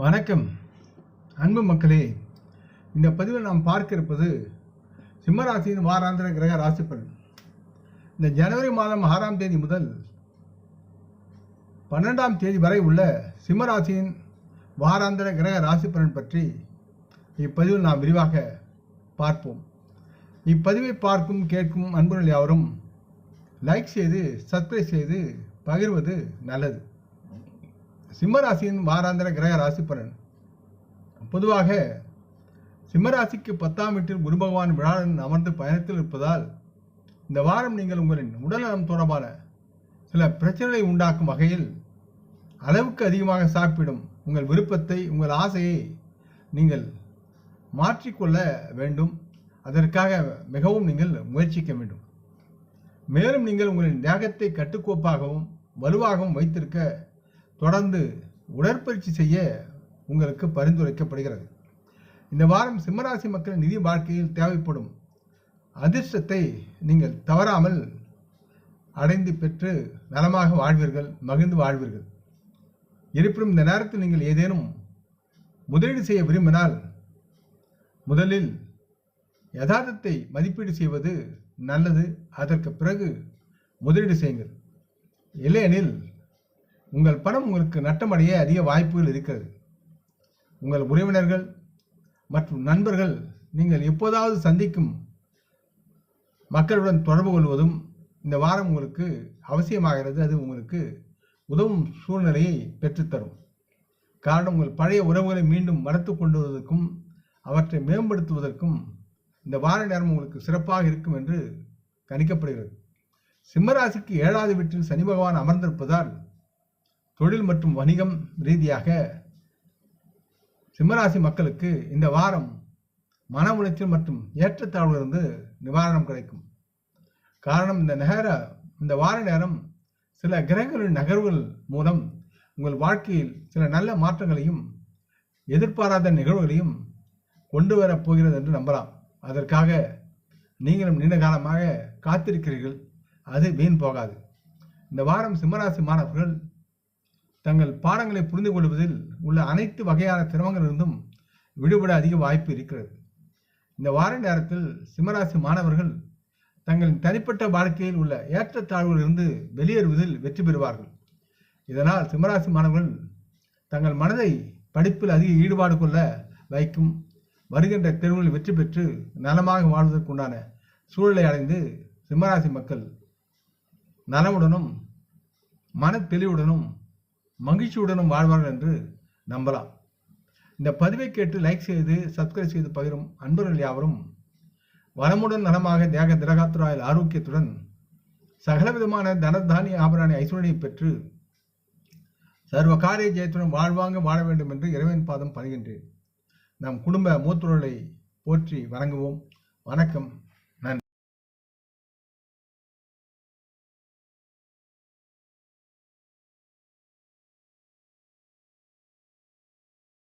வணக்கம். அன்பு மக்களே இந்த பதிவில் நாம் பார்க்க இருப்பது சிம்மராசியின் வாராந்திர கிரக ராசி பலன் இந்த ஜனவரி மாதம் ஆறாம் தேதி முதல் பன்னெண்டாம் தேதி வரை உள்ள சிம்மராசியின் வாராந்திர கிரக ராசி பலன் பற்றி இப்பதிவில் நாம் விரிவாக பார்ப்போம். இப்பதிவை பார்க்கும் கேட்கும் அன்புகள் யாவரும் லைக் செய்து சப்ஸ்கிரைப் செய்து பகிர்வது நல்லது. சிம்மராசியின் வாராந்திர கிரக ராசி பலன். பொதுவாக சிம்மராசிக்கு பத்தாம் வீட்டில் குரு பகவான் விழாடன் அமர்ந்து பயணத்தில் இருப்பதால் இந்த வாரம் நீங்கள் உங்களின் உடல்நலம் தொடர்பான சில பிரச்சனைகளை உண்டாக்கும் வகையில் அளவுக்கு அதிகமாக சாப்பிடும் உங்கள் விருப்பத்தை உங்கள் ஆசையை நீங்கள் மாற்றிக்கொள்ள வேண்டும். அதற்காக மிகவும் நீங்கள் முயற்சிக்க வேண்டும். மேலும் நீங்கள் உங்களின் தேகத்தை கட்டுக்கோப்பாகவும் வலுவாகவும் வைத்திருக்க தொடர்ந்து உடற்பயிற்சி செய்ய உங்களுக்கு பரிந்துரைக்கப்படுகிறது. இந்த வாரம் சிம்மராசி மக்களின் நிதி வாழ்க்கையில் தேவைப்படும் அதிர்ஷ்டத்தை நீங்கள் தவறாமல் அடைந்து பெற்று நலமாக வாழ்வீர்கள் மகிழ்ந்து வாழ்வீர்கள். இருப்பினும் இந்த நேரத்தில் நீங்கள் ஏதேனும் முதலீடு செய்ய விரும்பினால் முதலில் யதார்த்தத்தை மதிப்பீடு செய்வது நல்லது. அதற்கு பிறகு முதலீடு செய்யுங்கள். இல்லையெனில் உங்கள் பணம் உங்களுக்கு நட்டமடைய அதிக வாய்ப்புகள் இருக்கிறது. உங்கள் உறவினர்கள் மற்றும் நண்பர்கள் நீங்கள் எப்போதாவது சந்திக்கும் மக்களுடன் தொடர்பு கொள்வதும் இந்த வாரம் உங்களுக்கு அவசியமாகிறது. அது உங்களுக்கு உதவும் சூழ்நிலையை பெற்றுத்தரும். காரணம் உங்கள் பழைய உறவுகளை மீண்டும் மறத்து கொண்டு வருவதற்கும் அவற்றை மேம்படுத்துவதற்கும் இந்த வார நேரம் உங்களுக்கு சிறப்பாக இருக்கும் என்று கணிக்கப்படுகிறது. சிம்மராசிக்கு ஏழாவது வீட்டில் சனி பகவான் அமர்ந்திருப்பதால் தொழில் மற்றும் வணிகம் ரீதியாக சிம்மராசி மக்களுக்கு இந்த வாரம் மன உளைச்சல் மற்றும் ஏற்றத்தாழ்விலிருந்து நிவாரணம் கிடைக்கும். காரணம் இந்த நேர இந்த வார நேரம் சில கிரகங்களின் நகர்வுகள் மூலம் உங்கள் வாழ்க்கையில் சில நல்ல மாற்றங்களையும் எதிர்பாராத நிகழ்வுகளையும் கொண்டு வரப் போகிறது என்று நம்பலாம். அதற்காக நீங்களும் நீண்ட காலமாக காத்திருக்கிறீர்கள். அது வீண் போகாது. இந்த வாரம் சிம்மராசி மாணவர்கள் தங்கள் பாடங்களை புரிந்து கொள்வதில் உள்ள அனைத்து வகையான சிரமங்களிலிருந்தும் விடுபட அதிக வாய்ப்பு இருக்கிறது. இந்த வார நேரத்தில் சிம்மராசி மாணவர்கள் தங்களின் தனிப்பட்ட வாழ்க்கையில் உள்ள ஏற்றத்தாழ்வுகளிலிருந்து வெளியேறுவதில் வெற்றி பெறுவார்கள். இதனால் சிம்மராசி மாணவர்கள் தங்கள் மனதை படிப்பில் அதிக ஈடுபாடு கொள்ள வைக்கும் வருகின்ற தேர்வுகளில் வெற்றி பெற்று நலமாக வாழ்வதற்குண்டான சூழலை அடைந்து சிம்மராசி மக்கள் நலமுடனும் மன தெளிவுடனும் மகிழ்ச்சியுடனும் வாழ்வார்கள் என்று நம்பலாம். இந்த பதிவை கேட்டு லைக் செய்து சப்ஸ்கிரைப் செய்து பகிரும் அன்பர்கள் யாவரும் வளமுடன் நலமாக தேக திரகாத்துராயில் ஆரோக்கியத்துடன் சகலவிதமான தனதானிய ஆபராணி ஐஸ்வர்யை பெற்று சர்வ காரிய ஜெயத்துடன் வாழ்வாங்க வாழ வேண்டும் என்று இறைவன் பாதம் பணிகின்றேன். நம் குடும்ப மூத்தொருளை போற்றி வணங்குவோம். வணக்கம்.